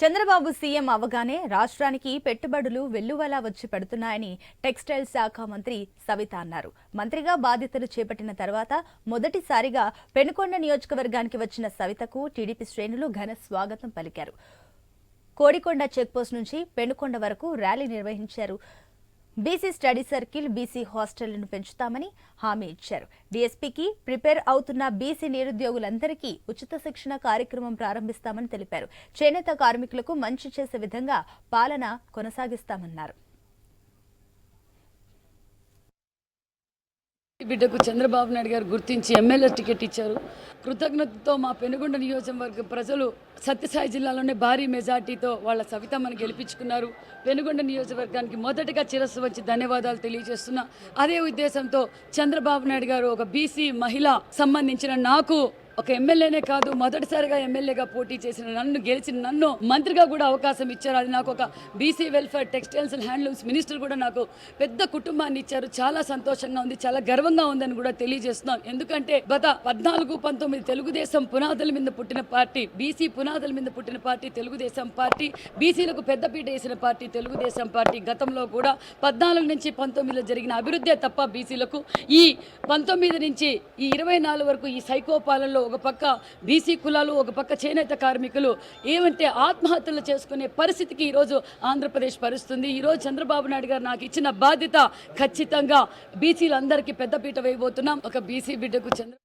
Chandrababu CM అవగానే రాష్ట్రానికి పెట్టుబడులు వెల్లువలా వచ్చి పెడుతున్నాయని టెక్స్టైల్ శాఖ మంత్రి సవిత అన్నారు. మంత్రిగా బాధ్యతలు చేపట్టిన తర్వాత మొదటిసారిగా పెనుకొండ నియోజకవర్గానికి వచ్చిన సవితకు టీడీపీ శ్రేణులు ఘన స్వాగతం పలికారు. కోడికొండ చెక్పోస్ట్ నుంచి పెనుకొండ వరకు ర్యాలీ నిర్వహించారు. బీసీ స్టడీ సర్కిల్ బీసీ హాస్టళ్ళను పెంచుతామని హామీ ఇచ్చారు. డీఎస్పీకి ప్రిపేర్ అవుతున్న బీసీ నిరుద్యోగులందరికీ ఉచిత శిక్షణ కార్యక్రమం ప్రారంభిస్తామని తెలిపారు. చేనేత కార్మికులకు మంచి చేసే విధంగా పాలన కొనసాగిస్తామన్నారు. బిడ్డకు చంద్రబాబు నాయుడు గారు గుర్తించి ఎమ్మెల్యే టికెట్ ఇచ్చారు. కృతజ్ఞతతో మా పెనుగొండ నియోజకవర్గ ప్రజలు సత్యసాయి జిల్లాలోనే భారీ మెజార్టీతో వాళ్ళ సవితమ్మని గెలిపించుకున్నారు. పెనుగొండ నియోజకవర్గానికి మొదటగా చిరస్సు వచ్చి ధన్యవాదాలు తెలియజేస్తున్నా. అదే ఉద్దేశంతో చంద్రబాబు నాయుడు గారు ఒక బీసీ మహిళ సంబంధించిన నాకు ఒక ఎమ్మెల్యేనే కాదు మొదటిసారిగా ఎమ్మెల్యేగా పోటీ చేసిన నన్ను గెలిచిన నన్ను మంత్రిగా కూడా అవకాశం ఇచ్చారు. అది నాకు ఒక BC welfare textiles and handlooms minister కూడా నాకు పెద్ద కుటుంబాన్ని ఇచ్చారు. చాలా సంతోషంగా ఉంది చాలా గర్వంగా ఉందని కూడా తెలియజేస్తున్నాం. ఎందుకంటే గత పద్నాలుగు పంతొమ్మిది తెలుగుదేశం పునాదుల మీద పుట్టిన పార్టీ బీసీ పునాదుల మీద పుట్టిన పార్టీ తెలుగుదేశం పార్టీ బీసీలకు పెద్దపీట వేసిన పార్టీ తెలుగుదేశం పార్టీ గతంలో కూడా పద్నాలుగు నుంచి పంతొమ్మిదిలో జరిగిన అభివృద్ధే తప్ప బీసీలకు ఈ పంతొమ్మిది నుంచి ఈ ఇరవై నాలుగు వరకు ఈ సైకో పాలనలో ఒక పక్క బీసీ కులాలు ఒక పక్క చేనేత కార్మికులు. ఏమంటే ఆత్మహత్యలు చేసుకునే పరిస్థితికి ఈరోజు ఆంధ్రప్రదేశ్ పరుస్తుంది ఈరోజు చంద్రబాబు నాయుడు గారు నాకు ఇచ్చిన బాధ్యత ఖచ్చితంగా బీసీలందరికీ పెద్దపీట వేయబోతున్నాం. ఒక బీసీ బిడ్డకు చంద్ర